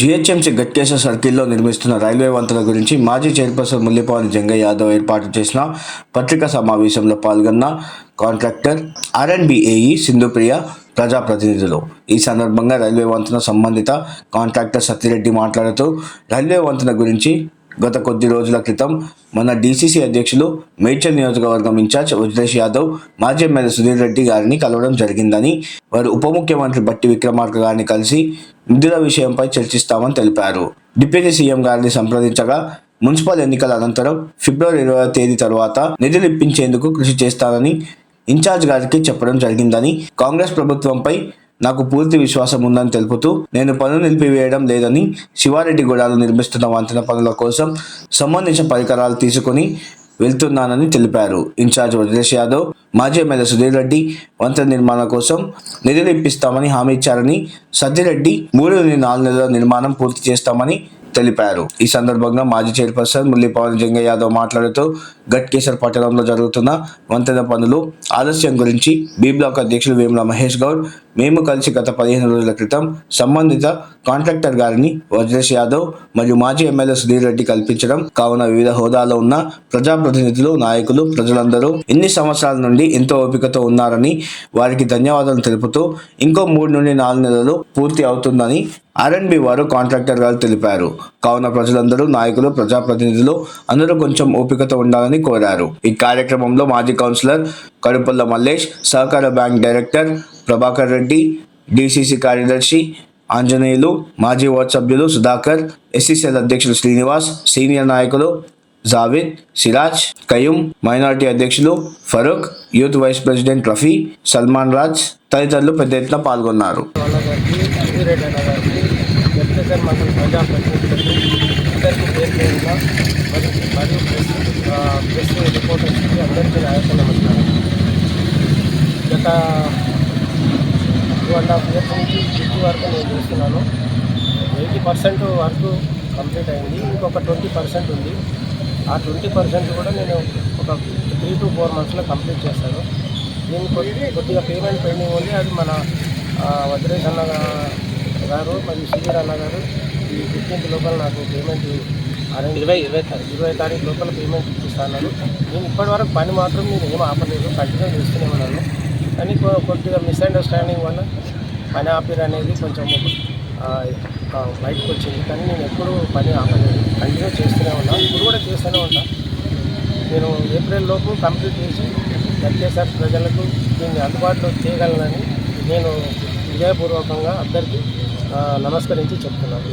GHMC Ghatkesar సర్కిల్లో నిర్మిస్తున్న railway వంతెన గురించి మాజీ చైర్పర్సన్ ముల్లిపాలి జంగయ్య యాదవ్ ఏర్పాటు చేసిన పత్రికా సమావేశంలో పాల్గొన్న కాంట్రాక్టర్ ఆర్ఎన్బిఏఈ సింధుప్రియ ప్రజాప్రతినిధులు. ఈ సందర్భంగా రైల్వే వంతెన సంబంధిత కాంట్రాక్టర్ సత్యరెడ్డి మాట్లాడుతూ రైల్వే వంతెన గురించి గత కొద్ది రోజుల క్రితం మన డీసీసీ అధ్యక్షులు మేడ్చల్ నియోజకవర్గం ఇన్ఛార్జ్ వజ్రేష్ యాదవ్ మాజీ ఎమ్మెల్యే సుధీర్ రెడ్డి గారిని కలవడం జరిగిందని వారు ఉప ముఖ్యమంత్రి బట్టి విక్రమార్క గారిని కలిసి నిధుల విషయంపై చర్చిస్తామని తెలిపారు. డిప్యూటీ సీఎం గారిని సంప్రదించగా మున్సిపల్ ఎన్నికల అనంతరం ఫిబ్రవరి ఇరవై తేదీ తర్వాత నిధులు ఇప్పించేందుకు కృషి చేస్తానని ఇన్ఛార్జ్ గారికి చెప్పడం జరిగిందని కాంగ్రెస్ ప్రభుత్వంపై నాకు పూర్తి విశ్వాసం ఉందని తెలుపుతూ నేను పనులు నిలిపివేయడం లేదని శివారెడ్డి గూడాలు నిర్మిస్తున్న వంతెన పనుల కోసం సంబంధించిన పరికరాలు తీసుకుని వెళ్తున్నానని తెలిపారు. ఇన్ఛార్జ్ వజ్రేష్ యాదవ్ మాజీ ఎమ్మెల్యే సుధీర్ రెడ్డి వంతెన నిర్మాణం కోసం నిధులు ఇప్పిస్తామని హామీ ఇచ్చారని సత్యరెడ్డి మూడు నుండి నాలుగు నెలల నిర్మాణం పూర్తి చేస్తామని తెలిపారు. ఈ సందర్భంగా మాజీ చైర్పర్సన్ మురళీపవన్ జంగయ్య యాదవ్ మాట్లాడుతూ గట్కేసర్ పట్టణంలో జరుగుతున్న వంతెన పనులు ఆలస్యం గురించి బి బ్లాక్ అధ్యక్షులు వేముల మహేష్ గౌడ్ మేము కలిసి గత పదిహేను రోజుల క్రితం సంబంధిత కాంట్రాక్టర్ గారిని వజ్రేష్ యాదవ్ మరియు మాజీ ఎమ్మెల్యే సుధీర్ రెడ్డి కల్పించడం కావున వివిధ హోదాలో ఉన్న ప్రజాప్రతినిధులు నాయకులు ప్రజలందరూ ఇన్ని సంవత్సరాల నుండి ఎంతో ఓపికతో ఉన్నారని వారికి ధన్యవాదాలు తెలుపుతూ ఇంకో మూడు నుండి నాలుగు నెలలు పూర్తి అవుతుందని ఆర్ఎన్బి వారు కాంట్రాక్టర్ గారు తెలిపారు. కావున ప్రజలందరూ నాయకులు ప్రజాప్రతినిధులు అందరూ కొంచెం ఓపికతో ఉండాలని కోరారు. ఈ కార్యక్రమంలో మాజీ కౌన్సిలర్ కడుపుల్ల మల్లేష్ సహకార bank director Prabhakar Reddy DCC కార్యదర్శి ఆంజనేయులు మాజీ వార్డు సభ్యులు సుధాకర్ ఎస్సీసీఎల్ అధ్యక్షులు శ్రీనివాస్ సీనియర్ నాయకులు జావేద్ సిరాజ్ కయూమ్ మైనారిటీ అధ్యక్షులు Farooq youth vice president Rafi Salman Raj తదితరులు పెద్ద ఎత్తున పాల్గొన్నారు. ప్రజాప్రతినిధులకు అందరికీ పేరు పేరుగా మరియు మరియు ప్రెస్ ఆ, ప్రెస్ రిపోర్టర్స్కి అందరికీ నాయకులు నమస్కారం. గత టూ అండ్ హాఫ్ ఇయర్స్ నుంచి ఫిఫ్టీ వరకు నేను చేస్తున్నాను. ఎయిటీ పర్సెంట్ వర్క్ కంప్లీట్ అయింది. ఇంకొక ట్వంటీ పర్సెంట్ ఉంది. ఆ ట్వంటీ పర్సెంట్ కూడా నేను ఒక త్రీ టు ఫోర్ మంత్స్లో కంప్లీట్ చేస్తాను. దీనికి కొద్ది- కొద్దిగా పేమెంట్ పెండింగ్ ఉంది. అది మన వజ్రేష్ అన్న గారు మరియు సుధీర్ అన్న గారు ఈ ఫిఫ్టీన్త్ లోపల నాకు పేమెంట్ ఇరవై ఇరవై తారీఖు ఇరవై తారీఖు లోపల పేమెంట్ ఇప్పిస్తాను నేను ఇప్పటివరకు పని మాత్రం నేను ఏం ఆపలేదు కంటిన్యూ చేస్తూనే ఉన్నాను. కానీ కొ- కొద్దిగా మిస్అండర్స్టాండింగ్ వల్ల పని ఆపిర్ అనేది కొంచెం బయటకు వచ్చింది. కానీ నేను ఎప్పుడు పని ఆపలేదు కంటిన్యూ చేస్తూనే ఉన్నాను ఇప్పుడు కూడా చేస్తూనే ఉన్నాను నేను ఏప్రిల్ లోపు కంప్లీట్ చేసి గట్కేసారి ప్రజలకు దీన్ని అందుబాటులో చేయగలనని నేను విజయపూర్వకంగా అందరికీ నమస్కరించి చెప్తున్నాను.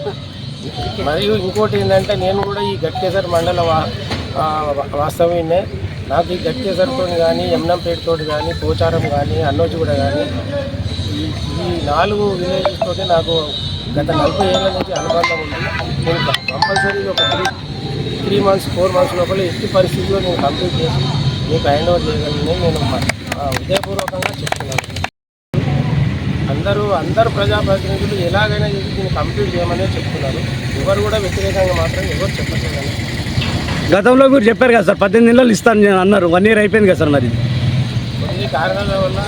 మరియు ఇంకోటి ఏంటంటే నేను కూడా ఈ గట్కేసర్ మండల వాస్తవ్యనే నాకు ఈ గట్కేసర్తో కానీ యమునంపేటతో కానీ పోచారం కానీ అన్నోజిగూడ కానీ ఈ ఈ నాలుగు విలేజెస్తో తోటి నాకు గత నలభై ఏళ్ళ నుంచి అనుబంధం ఉంది. నేను కంపల్సరీ ఒక three three months four months లోపల ఎట్టి పరిస్థితుల్లో నేను కంప్లీట్ చేసి మీకు హ్యాండ్ ఓవర్ చేయగలను నేను హృదయపూర్వకంగా చెప్తున్నాను. అందరూ అందరు ప్రజాప్రతినిధులు ఎలాగైనా చేసి దీన్ని కంప్లీట్ చేయమనే చెప్తున్నారు. ఎవరు కూడా వ్యతిరేకంగా మాత్రం ఎవరు చెప్పట్లేదని గతంలో మీరు చెప్పారు కదా సార్ పద్దెనిమిది నెలలు ఇస్తాను నేను అన్నారు. వన్ ఇయర్ అయిపోయింది కదా సార్ మరి. కొన్ని కారణాల వల్ల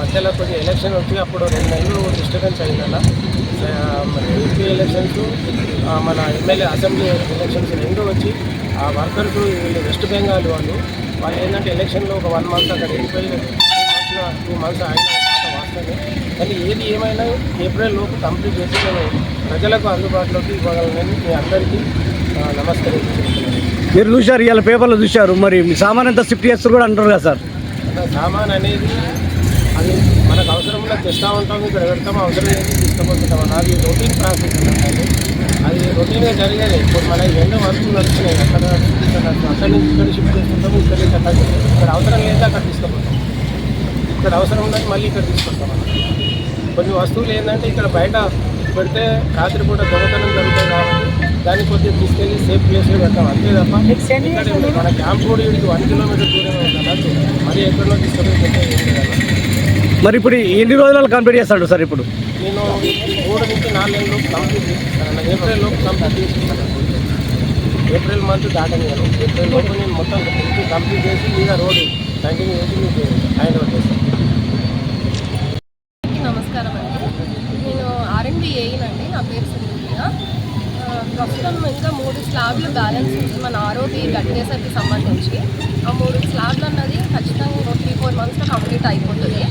మధ్యలో కొన్ని ఎలక్షన్ వచ్చి అప్పుడు రెండు నెలలు డిస్టర్బెన్స్ అయిందన్న. యూపీ ఎలక్షన్స్ మన ఎమ్మెల్యే అసెంబ్లీ ఎలక్షన్స్ రెండు వచ్చి ఆ వర్కర్స్ వీళ్ళు వెస్ట్ బెంగాల్ వాళ్ళు వాళ్ళు ఏంటంటే ఎలక్షన్లో ఒక వన్ మంత్ అక్కడ వెళ్ళిపోయి టూ మంత్స్లో టూ మంత్స్ అయిన వాస్తవమే కానీ ఏది ఏమైనా ఏప్రిల్ లోపు కంప్లీట్ చేసి నేను ప్రజలకు అందుబాటులోకి ఇవ్వగలనని మీ అందరికీ చెప్తున్నాను మీరు చూశారు ఇవాళ పేపర్లో చూశారు మరి మీ సామాన్ ఎంత షిఫ్ట్ చేస్తారు కూడా అంటారు కదా సార్? సామాన్ అనేది అది మనకు అవసరం ఉన్న తెస్తూ ఉంటాం ఇక్కడ పెడతాం అవసరం లేదు తీసుకుపోతుంటాం అది రొటీన్ ప్రాసెస్ అన్నట్టు అది రొటీన్గా జరిగేది. ఇప్పుడు మన ఎన్నో వర్క్లు నడుస్తున్నాయి అక్కడ అక్కడి నుంచి ఇక్కడ షిఫ్ట్ చేస్తుంటాము ఇక్కడ నుంచి అక్కడ. ఇక్కడ అవసరం లేదు అక్కడ తీసుకుపోతాం ఇక్కడ అవసరం ఉన్నది మళ్ళీ ఇక్కడ తీసుకొస్తాం. కొన్ని వస్తువులు ఏంటంటే ఇక్కడ బయట పెడితే రాత్రిపూట దొంగతనం జరుగుతాయి కాబట్టి దాన్ని కొద్దిగా తీసుకెళ్ళి సేఫ్ ప్లేస్లో పెడతాం. అంతే తప్ప ఇక్కడ మన క్యాంప్ కూడా ఇక్కడికి వన్ కిలోమీటర్ దూరమే ఉంటుంది మరి ఎక్కడో తీసుకొని. మరి ఇప్పుడు ఎన్ని రోజులలో కంప్లీట్ చేస్తాడు సార్ ఇప్పుడు? నేను మూడు నుంచి నాలుగు నెలలు కంప్లీట్ చేస్తాను. ఏప్రిల్ లోపు కంప్లీట్ చేస్తాను. ఏప్రిల్ మంత్ దాటనియాను ఏప్రిల్ లోపు నేను మొత్తం కంప్లీట్ చేసి మీద రోడ్డు కంటిన్యూ చేసి మీకు హ్యాండ్ ఓవర్ చేస్తాను నమస్కారం అండి నేను ప్రస్తుతం ఇంకా మూడు స్లాబ్లు బ్యాలెన్స్ ఉంది మన ఆరోగ్య గట్టేసరికి సంబంధించి. ఆ మూడు స్లాబ్లు అన్నది ఖచ్చితంగా త్రీ ఫోర్ మంత్స్లో కంప్లీట్ అయిపోతుంది.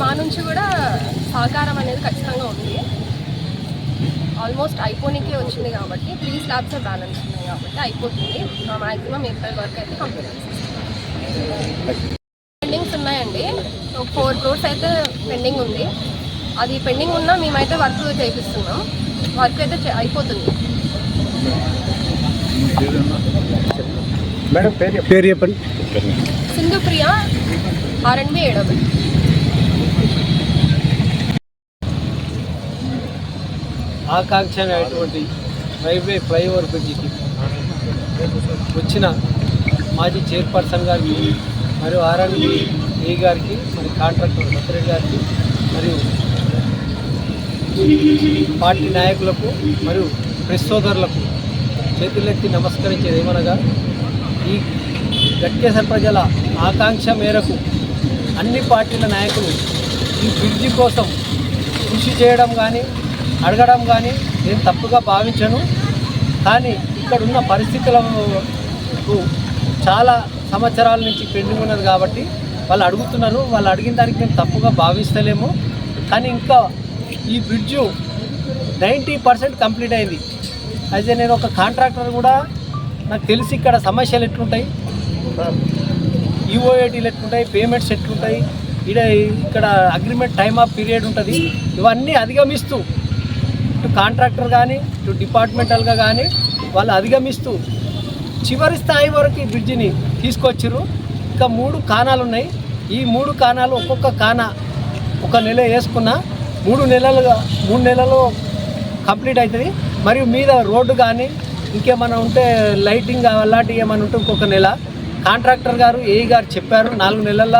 మా నుంచి కూడా సహకారం అనేది ఖచ్చితంగా ఉంది. ఆల్మోస్ట్ అయిపోనికే వచ్చింది కాబట్టి త్రీ స్లాబ్స్ బ్యాలెన్స్ ఉన్నాయి కాబట్టి అయిపోతుంది. మ్యాక్సిమం ఏప్రిల్ వరకు అయితే కంప్లీట్ ఫోర్ క్రోర్స్ అయితే పెండింగ్ ఉంది. అది పెండింగ్ ఉన్నా మేమైతే వర్క్ చేపిస్తున్నాం. వర్క్ అయితే అయిపోతుంది. మేడం పేరు చెప్పండి. సింధు ప్రియ ఆర్ఎండ్బి ఏడబుల్ ఆకాంక్షమైనటువంటి రైల్వే ఫ్లైఓవర్ బ్రిడ్జికి వచ్చిన మాజీ చైర్పర్సన్ గారికి మరియు ఆర్ఎండ్బి ఏ గారికి మరి కాంట్రాక్టర్ సత్యరెడ్డి గారికి మరియు పార్టీ నాయకులకు మరియు ప్రెస్ సోదరులకు చేతులెత్తి నమస్కరించేది ఏమనగా ఈ గట్టేసర్ ప్రజల ఆకాంక్ష మేరకు అన్ని పార్టీల నాయకులు ఈ బ్రిడ్జి కోసం కృషి చేయడం కానీ అడగడం కానీ నేను తప్పుగా భావించను. కానీ ఇక్కడ ఉన్న పరిస్థితులకు చాలా సంవత్సరాల నుంచి పెండింగ్ ఉన్నది కాబట్టి వాళ్ళు అడుగుతున్నారు. వాళ్ళు అడిగిన దానికి మేము తప్పుగా భావిస్తలేము. కానీ ఇంకా ఈ బ్రిడ్జు నైంటీ పర్సెంట్ కంప్లీట్ అయింది. అయితే నేను ఒక కాంట్రాక్టర్ కూడా నాకు తెలిసి ఇక్కడ సమస్యలు ఎట్లుంటాయి? ఈఓఏటీలు ఎట్లుంటాయి? పేమెంట్స్ ఎట్లుంటాయి? ఇక్కడ ఇక్కడ అగ్రిమెంట్ టైమ్ ఆఫ్ పీరియడ్ ఉంటుంది. ఇవన్నీ అధిగమిస్తూ ఇటు కాంట్రాక్టర్ కానీ ఇటు డిపార్ట్మెంటల్గా కానీ వాళ్ళు అధిగమిస్తూ చివరి స్థాయి వరకు ఈ బ్రిడ్జిని తీసుకొచ్చారు ఇంకా మూడు కానాలు ఉన్నాయి ఈ మూడు కానాలు ఒక్కొక్క కాన ఒక నెల వేసుకున్న మూడు నెలలుగా మూడు నెలలు కంప్లీట్ అవుతుంది. మరియు మీద రోడ్డు కానీ ఇంకేమైనా ఉంటే లైటింగ్ అలాంటివి ఏమైనా ఉంటే ఇంకొక నెల. కాంట్రాక్టర్ గారు ఏఈ గారు చెప్పారు నాలుగు నెలల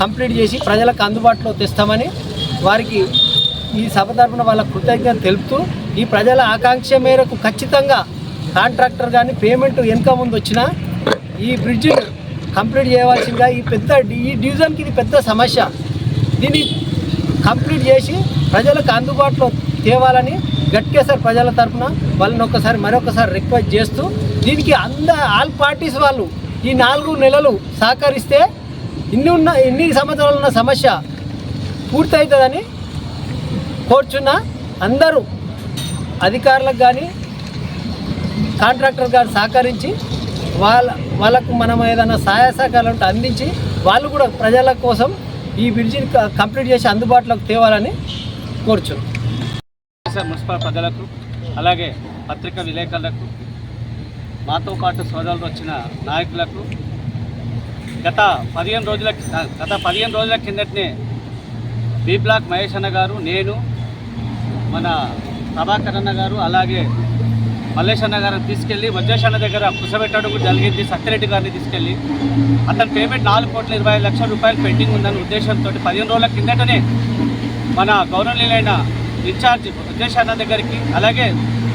కంప్లీట్ చేసి ప్రజలకు అందుబాటులో తెస్తామని వారికి ఈ సభ తరఫున వాళ్ళ కృతజ్ఞత తెలుపుతూ ఈ ప్రజల ఆకాంక్ష మేరకు ఖచ్చితంగా కాంట్రాక్టర్ కానీ పేమెంట్ వెనుక ముందు వచ్చినా ఈ బ్రిడ్జ్ కంప్లీట్ చేయవలసిందిగా ఈ పెద్ద ఈ డివిజన్కి ఇది పెద్ద సమస్య. దీన్ని కంప్లీట్ చేసి ప్రజలకు అందుబాటులో తేవాలని గట్కేసర్ ప్రజల తరపున వాళ్ళని ఒక్కసారి మరొకసారి రిక్వెస్ట్ చేస్తూ దీనికి అంద ఆల్ పార్టీస్ వాళ్ళు ఈ నాలుగు నెలలు సహకరిస్తే ఇన్ని ఉన్న ఇన్ని సంవత్సరాలు ఉన్న సమస్య పూర్తవుతుందని కోర్చున్న అందరూ అధికారులకు కానీ కాంట్రాక్టర్ గారు సహకరించి వాళ్ళ వాళ్ళకు మనం ఏదైనా సహాయ సహకారాలు ఉంటే అందించి వాళ్ళు కూడా ప్రజల కోసం ఈ బ్రిడ్జిని క- కంప్లీట్ చేసి అందుబాటులోకి తేవాలని కోరుచున్నాం. మున్సిపల్ ప్రజలకు అలాగే పత్రికా విలేకరులకు మాతో పాటు సోదరులు వచ్చిన నాయకులకు గత పదిహేను రోజుల గత పదిహేను రోజుల కిందటనే బి బ్లాక్ మహేష్ అన్న గారు నేను మన ప్రభాకర్ అన్న గారు అలాగే మల్లేష్ అన్న గారిని తీసుకెళ్ళి వజ్రేష్ అన్న దగ్గర కుసబెట్టడం జరిగింది సత్యరెడ్డి గారిని తీసుకెళ్ళి. అతని పేమెంట్ నాలుగు కోట్ల ఇరవై లక్షల రూపాయలు పెండింగ్ ఉందన్న ఉద్దేశంతో పదిహేను రోజుల కిందటనే మన గౌరవనీయులైన ఇన్ఛార్జ్ ఉద్దేశ్ అన్న దగ్గరికి అలాగే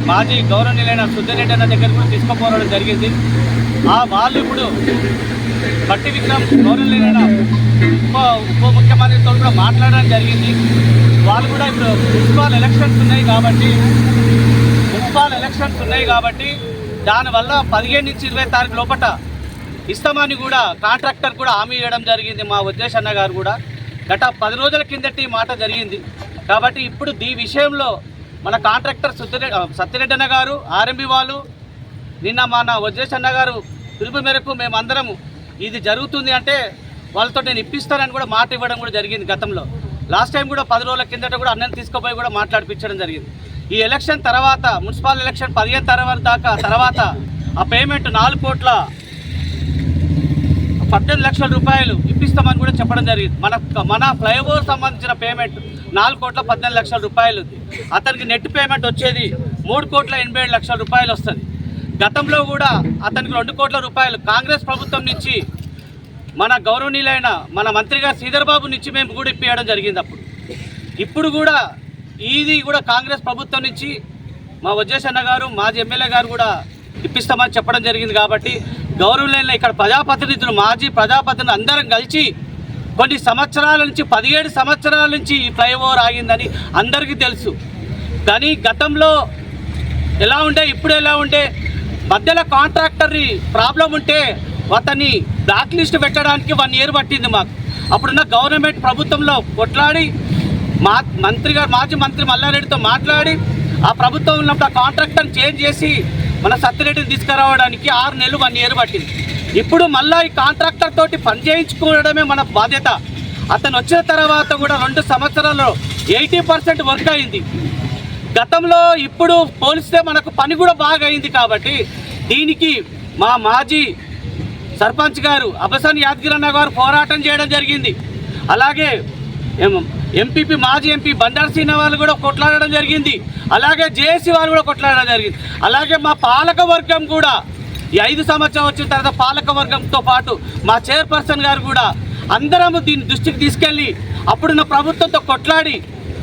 మాజీ గౌరవనీయులైన సుద్దిరెడ్డి అన్న దగ్గర కూడా తీసుకుపోవడం జరిగింది. ఆ వాళ్ళు ఇప్పుడు బట్టి విక్రమ్ గౌరవనీయులైన ఉప ఉప ముఖ్యమంత్రితో కూడా మాట్లాడడం జరిగింది. వాళ్ళు కూడా ఇప్పుడు మున్సిపల్ ఎలక్షన్స్ ఉన్నాయి కాబట్టి మున్సిపల్ ఎలక్షన్స్ ఉన్నాయి కాబట్టి దానివల్ల పదిహేను నుంచి ఇరవై తారీఖు లోపట ఇస్తామని కూడా కాంట్రాక్టర్ కూడా హామీ ఇవ్వడం జరిగింది మా ఉద్దేశ్ గారు కూడా. గత పది రోజుల కిందటి ఈ మాట జరిగింది. కాబట్టి ఇప్పుడు ఈ విషయంలో మన కాంట్రాక్టర్ సత్యరెడ్డి సత్యరెడ్డి అన్న గారు ఆర్ఎంబి వాళ్ళు నిన్న మన వజ్రేష్ అన్న గారు పిలుపు మేరకు మేమందరము ఇది జరుగుతుంది అంటే వాళ్ళతో నేను ఇప్పిస్తానని కూడా మాట ఇవ్వడం కూడా జరిగింది గతంలో. లాస్ట్ టైం కూడా పది రోజుల కిందట కూడా అన్నని తీసుకుపోయి కూడా మాట్లాడిపించడం జరిగింది. ఈ ఎలక్షన్ తర్వాత మున్సిపల్ ఎలక్షన్ పదిహేను తర్వాత దాకా తర్వాత ఆ పేమెంట్ నాలుగు కోట్ల పద్దెనిమిది లక్షల రూపాయలు ఇప్పిస్తామని కూడా చెప్పడం జరిగింది. మన మన ఫ్లైఓవర్ సంబంధించిన పేమెంట్ నాలుగు కోట్ల పద్దెనిమిది లక్షల రూపాయలు ఉంది. అతనికి నెట్ పేమెంట్ వచ్చేది మూడు కోట్ల ఎనభై ఏడు లక్షల రూపాయలు వస్తుంది. గతంలో కూడా అతనికి రెండు కోట్ల రూపాయలు కాంగ్రెస్ ప్రభుత్వం నుంచి మన గౌరవనీయులైన మన మంత్రిగా శ్రీధర్ బాబు నుంచి మేము కూడా ఇప్పించడం జరిగింది అప్పుడు. ఇప్పుడు కూడా ఇది కూడా కాంగ్రెస్ ప్రభుత్వం నుంచి మా వజ్రేష్ అన్న గారు మాజీ ఎమ్మెల్యే గారు కూడా ఇప్పిస్తామని చెప్పడం జరిగింది కాబట్టి గౌరవలేని ఇక్కడ ప్రజాప్రతినిధులు మాజీ ప్రజాప్రతినిధులు అందరం కలిసి కొన్ని సంవత్సరాల నుంచి పదిహేడు సంవత్సరాల నుంచి ఈ ఫ్లైఓవర్ ఆగిందని అందరికీ తెలుసు. కానీ గతంలో ఎలా ఉండే ఇప్పుడు ఎలా ఉండే మధ్యలో కాంట్రాక్టర్ని ప్రాబ్లం ఉంటే అతన్ని బ్లాక్ లిస్ట్ పెట్టడానికి వన్ ఇయర్ పట్టింది మాకు. అప్పుడున్న గవర్నమెంట్ ప్రభుత్వంలో కొట్లాడి మా మంత్రి గారు మాజీ మంత్రి మల్లారెడ్డితో మాట్లాడి ఆ ప్రభుత్వం ఉన్నప్పుడు ఆ కాంట్రాక్టర్ని చేంజ్ చేసి మన సత్యరెడ్డిని తీసుకురావడానికి ఆరు నెలలు వన్ ఇయర్ పట్టింది. ఇప్పుడు మళ్ళీ ఈ కాంట్రాక్టర్ తోటి పని చేయించుకోవడమే మన బాధ్యత. అతను వచ్చిన తర్వాత కూడా రెండు సంవత్సరాల్లో ఎయిటీ పర్సెంట్ వర్క్ అయింది. గతంలో ఇప్పుడు పోలిస్తే మనకు పని కూడా బాగా అయింది కాబట్టి దీనికి మా మాజీ సర్పంచ్ గారు అబసాన్ యాదగిరన్న గారు పోరాటం చేయడం జరిగింది. అలాగే ఎంపీపీ మాజీ ఎంపీ బండారు సీన వాళ్ళు కూడా కొట్లాడడం జరిగింది. అలాగే జేఏసీ వాళ్ళు కూడా కొట్లాడడం జరిగింది. అలాగే మా పాలక వర్గం కూడా ఈ ఐదు సంవత్సరం వచ్చిన తర్వాత పాలక వర్గంతో పాటు మా చైర్పర్సన్ గారు కూడా అందరం దీన్ని దృష్టికి తీసుకెళ్ళి అప్పుడున్న ప్రభుత్వంతో కొట్లాడి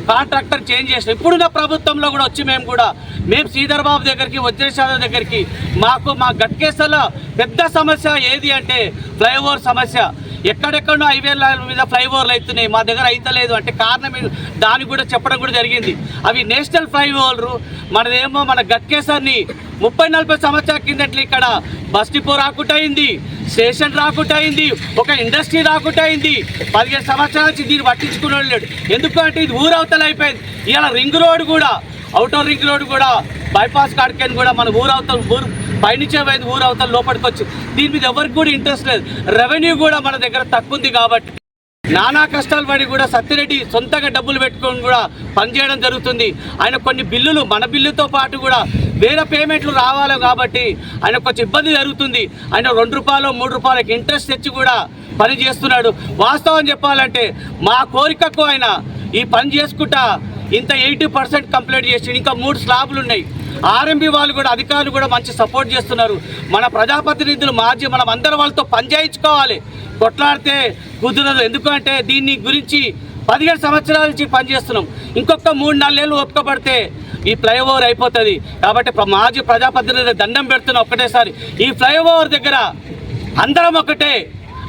కాంట్రాక్టర్ చేంజ్ చేసిన ఇప్పుడున్న ప్రభుత్వంలో కూడా వచ్చి మేము కూడా మేము శ్రీధర్ బాబు దగ్గరికి వజ్రేశ్వర దగ్గరికి మాకు మా గట్కేసలో పెద్ద సమస్య ఏది అంటే ఫ్లైఓవర్ సమస్య. ఎక్కడెక్కడో హైవేల మీద ఫ్లైఓవర్లు అవుతున్నాయి. మా దగ్గర అవుతలేదు అంటే కారణం దానికి కూడా చెప్పడం కూడా జరిగింది. అవి నేషనల్ ఫ్లైఓవర్లు మనదేమో మన గట్కేసర్ని ముప్పై నలభై సంవత్సరాల కిందట్లు ఇక్కడ బస్ డిపో రాకుండా అయింది. స్టేషన్ రాకుండా అయింది. ఒక ఇండస్ట్రీ రాకుండా అయింది. పదిహేను సంవత్సరాల నుంచి దీన్ని పట్టించుకునే లేడు. ఎందుకంటే ఇది ఊరవతలు అయిపోయింది. ఇలా రింగ్ రోడ్ కూడా అవుటర్ రింగ్ రోడ్ కూడా బైపాస్ కాడికని కూడా మన ఊరవతలు ఊరు పైనుంచే పోయింది ఊరు లోపలికి వచ్చి. దీని మీద ఎవరికి కూడా ఇంట్రెస్ట్ లేదు. రెవెన్యూ కూడా మన దగ్గర తక్కువ ఉంది కాబట్టి. నానా కష్టాలు పడి కూడా సత్యరెడ్డి సొంతంగా డబ్బులు పెట్టుకొని కూడా పనిచేయడం జరుగుతుంది. ఆయన కొన్ని బిల్లులు మన బిల్లుతో పాటు కూడా వేరే పేమెంట్లు రావాలి కాబట్టి ఆయన కొంచెం ఇబ్బంది జరుగుతుంది. ఆయన రెండు రూపాయలు మూడు రూపాయలకి ఇంట్రెస్ట్ తెచ్చి కూడా పని చేస్తున్నాడు. వాస్తవం చెప్పాలంటే మా కోరికకు ఆయన ఈ పని చేసుకుంటా ఇంత ఎయిటీ పర్సెంట్ కంప్లీట్ చేసి ఇంకా మూడు స్లాబ్లు ఉన్నాయి. ఆర్ఎంబి వాళ్ళు కూడా అధికారులు కూడా మంచి సపోర్ట్ చేస్తున్నారు. మన ప్రజాప్రతినిధులు మాజీ మనం అందరం వాళ్ళతో పనిచేయించుకోవాలి కొట్లాడితే కుదరదు. ఎందుకంటే దీన్ని గురించి పదిహేడు సంవత్సరాల నుంచి పనిచేస్తున్నాం ఇంకొక మూడు నాలుగేళ్ళు ఒప్పుకబడితే ఈ ఫ్లైఓవర్ అయిపోతుంది. కాబట్టి మాజీ ప్రజాప్రతినిధి దండం పెడుతున్న ఒక్కటేసారి. ఈ ఫ్లైఓవర్ దగ్గర అందరం ఒకటే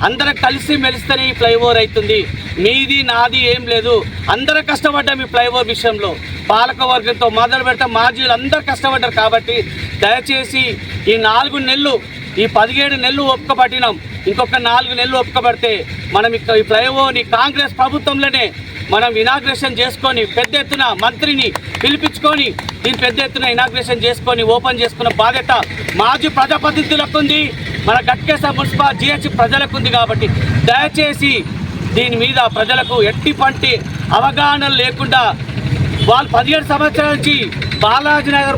అందరం కలిసి మెలిస్తేనే ఈ ఫ్లైఓవర్ అవుతుంది. మీది నాది ఏం లేదు. అందరం కష్టపడ్డాం ఈ ఫ్లైఓవర్ విషయంలో. పాలకవర్గంతో మొదలు పెడతాం. మాజీలు అందరు కష్టపడ్డారు కాబట్టి దయచేసి ఈ నాలుగు నెలలు ఈ పదిహేడు నెలలు ఒప్పుకబట్టినాం. ఇంకొక నాలుగు నెలలు ఒప్పుకబడితే మనం ఇక ఈ ఫ్లైఓవర్ని కాంగ్రెస్ ప్రభుత్వంలోనే మనం ఇనాగ్రేషన్ చేసుకొని పెద్ద ఎత్తున మంత్రిని పిలిపించుకొని దీన్ని పెద్ద ఎత్తున ఇనాగ్రేషన్ చేసుకొని ఓపెన్ చేసుకున్న బాధ్యత మాజీ ప్రజాప్రతినిధులకు ఉంది. మన గట్కేస మున్సిపల్ జిహెచ్ ప్రజలకు ఉంది కాబట్టి దయచేసి దీని మీద ప్రజలకు ఎట్టి పంటి అవగాహన లేకుండా వాళ్ళు పదిహేడు సంవత్సరాల నుంచి బాలాజీ నగర్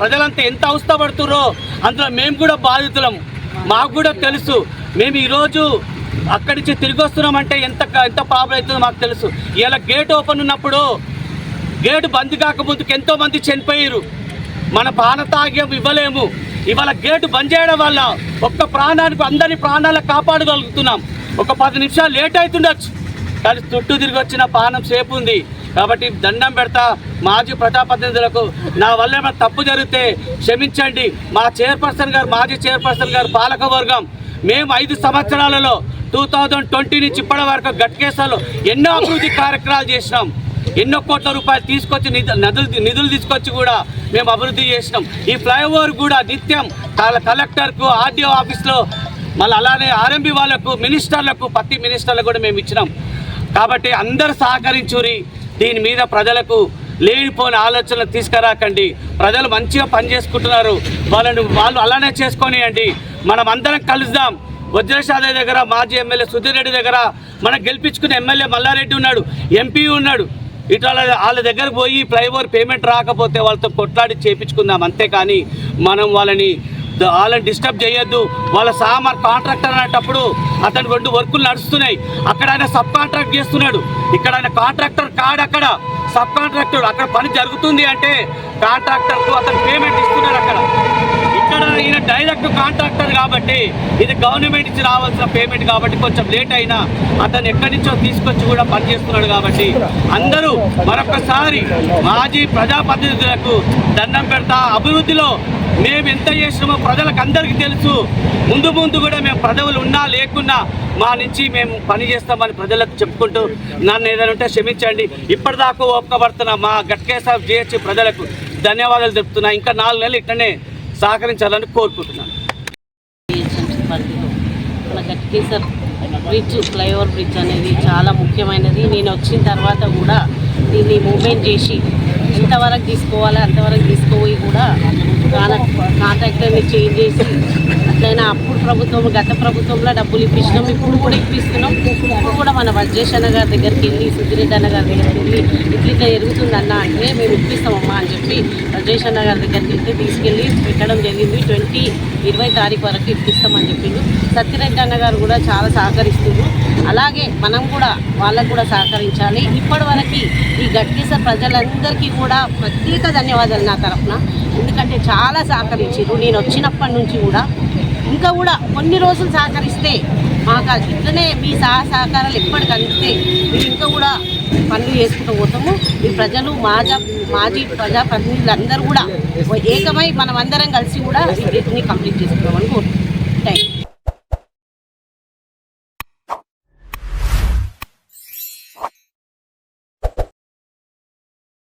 ప్రజలంతా ఎంత అవస్థపడుతుర్రో అందులో మేము కూడా బాధితులం. మాకు కూడా తెలుసు. మేము ఈరోజు అక్కడి నుంచి తిరిగి వస్తున్నామంటే ఎంత ఎంత ప్రాబ్లం అవుతుందో మాకు తెలుసు. ఇలా గేట్ ఓపెన్ ఉన్నప్పుడు గేటు బంద్ కాకముందుకు ఎంతో ఎంతోమంది చనిపోయారు మన ప్రాణతాగ్యం ఇవ్వలేము. ఇవాళ గేటు బంద్ చేయడం వల్ల ఒక్క ప్రాణానికి అందరి ప్రాణాలను కాపాడగలుగుతున్నాం. ఒక పది నిమిషాలు లేట్ అవుతుండొచ్చు. కానీ చుట్టూ తిరిగి వచ్చిన పానం సేపు ఉంది. కాబట్టి దండం పెడతా మాజీ ప్రజాప్రతినిధులకు నా వల్ల ఏమైనా తప్పు జరిగితే క్షమించండి. మా చైర్పర్సన్ గారు మాజీ చైర్పర్సన్ గారు పాలకవర్గం మేము ఐదు సంవత్సరాలలో టూ థౌజండ్ ట్వంటీ నుంచి ఇప్పటి వరకు గట్కేసాలో ఎన్నో అభివృద్ధి కార్యక్రమాలు చేసినాం. ఎన్నో కోట్ల రూపాయలు తీసుకొచ్చి నిధులు నిధులు తీసుకొచ్చి కూడా మేము అభివృద్ధి చేసినాం. ఈ ఫ్లైఓవర్ కూడా నిత్యం కలెక్టర్కు ఆర్డీఓ ఆఫీస్లో మళ్ళీ అలానే ఆర్ఎంబి వాళ్ళకు మినిస్టర్లకు ప్రతి మినిస్టర్లకు కూడా మేము ఇచ్చినాం. కాబట్టి అందరు సహకరించురి. దీని మీద ప్రజలకు లేనిపోని ఆలోచనలు తీసుకురాకండి. ప్రజలు మంచిగా పనిచేసుకుంటున్నారు వాళ్ళని వాళ్ళు అలానే చేసుకొనియండి. మనం అందరం కలుద్దాం. వజ్రశాద దగ్గర మాజీ ఎమ్మెల్యే సుధీర్ రెడ్డి దగ్గర మనం గెలిపించుకున్న ఎమ్మెల్యే మల్లారెడ్డి ఉన్నాడు. ఎంపీ ఉన్నాడు. ఇట్లా వాళ్ళ దగ్గర పోయి ఫ్లైఓవర్ పేమెంట్ రాకపోతే వాళ్ళతో కొట్లాడి చేయించుకుందాం అంతేకాని మనం వాళ్ళని వాళ్ళని డిస్టర్బ్ చేయొద్దు. వాళ్ళ సామాన్ కాంట్రాక్టర్ అనేటప్పుడు అతని రెండు వర్కులు నడుస్తున్నాయి. అక్కడ ఆయన సబ్ కాంట్రాక్ట్ చేస్తున్నాడు. ఇక్కడ ఆయన కాంట్రాక్టర్ కాడు అక్కడ. సబ్ కాంట్రాక్టర్ అక్కడ పని జరుగుతుంది అంటే కాంట్రాక్టర్కు అతను పేమెంట్ ఇస్తున్నాడు అక్కడ. ఇక్కడ ఈయన డైరెక్ట్ కాంట్రాక్టర్ కాబట్టి ఇది గవర్నమెంట్ నుంచి రావాల్సిన పేమెంట్ కాబట్టి కొంచెం లేట్ అయినా అతను ఎక్కడి నుంచో తీసుకొచ్చి కూడా పనిచేస్తున్నాడు కాబట్టి అందరూ మరొకసారి మాజీ ప్రజాప్రతినిధులకు దండం పెడతా. అభివృద్ధిలో మేము ఎంత చేసినామో ప్రజలకు అందరికీ తెలుసు. ముందు ముందు కూడా మేము ప్రజలు ఉన్నా లేకున్నా మా నుంచి మేము పని చేస్తామని ప్రజలకు చెప్పుకుంటూ నన్ను ఏదైనా ఉంటే క్షమించండి. ఇప్పటిదాకా ఓపికపడుతున్న మా గట్కేశ్వర జిహెచ్ ప్రజలకు ధన్యవాదాలు చెప్తున్నా ఇంకా నాలుగు నెలలు ఇట్లనే సహకరించాలని కోరుకుంటున్నాను. మన గట్కేసర్ బ్రిడ్జ్ ఫ్లైఓవర్ బ్రిడ్జ్ అనేది చాలా ముఖ్యమైనది. నేను వచ్చిన తర్వాత కూడా దీన్ని మూమెంట్ చేసి ఎంతవరకు తీసుకోవాలి అంతవరకు తీసుకుపోయి కూడా కాన- కాంట్రాక్టర్ని చేంజ్ చేసి అట్లయినా అప్పుడు ప్రభుత్వం గత ప్రభుత్వంలో డబ్బులు ఇప్పించినాం. ఇప్పుడు కూడా ఇప్పిస్తున్నాం. ఇప్పుడు కూడా మన వజ్రేష్ అన్న గారి దగ్గరికి వెళ్ళి సుధిరెడ్డి అన్న గారి దగ్గరికి వెళ్ళి ఇట్లా జరుగుతుందన్న అంటే మేము ఇప్పిస్తామమ్మా అని చెప్పి వజ్రేష్ అన్న గారి దగ్గరికి వెళ్తే తీసుకెళ్ళి పెట్టడం జరిగింది. ట్వంటీ ఇరవై తారీఖు వరకు ఇప్పిస్తామని చెప్పిండు. సత్యరెడ్డి అన్న గారు కూడా చాలా సహకరిస్తున్నారు అలాగే మనం కూడా వాళ్ళకు కూడా సహకరించాలి. ఇప్పటి వరకు ఈ గట్టిస ప్రజలందరికీ కూడా ప్రత్యేక ధన్యవాదాలు నా తరఫున. ఎందుకంటే చాలా సహకరించారు నేను వచ్చినప్పటి నుంచి కూడా ఇంకా కూడా కొన్ని రోజులు సహకరిస్తే మాకు ఇట్లనే మీ సహ సహకారాలు ఎప్పటికి అందితే ఇంకా కూడా పనులు చేసుకుంటూ పోతాము. ఈ ప్రజలు మాజా మాజీ ప్రజాప్రతినిధులు అందరూ కూడా ఏకమై మనం అందరం కలిసి కూడా ఈ బ్రిడ్జ్ని కంప్లీట్ చేసుకున్నామని కోరుతున్నాం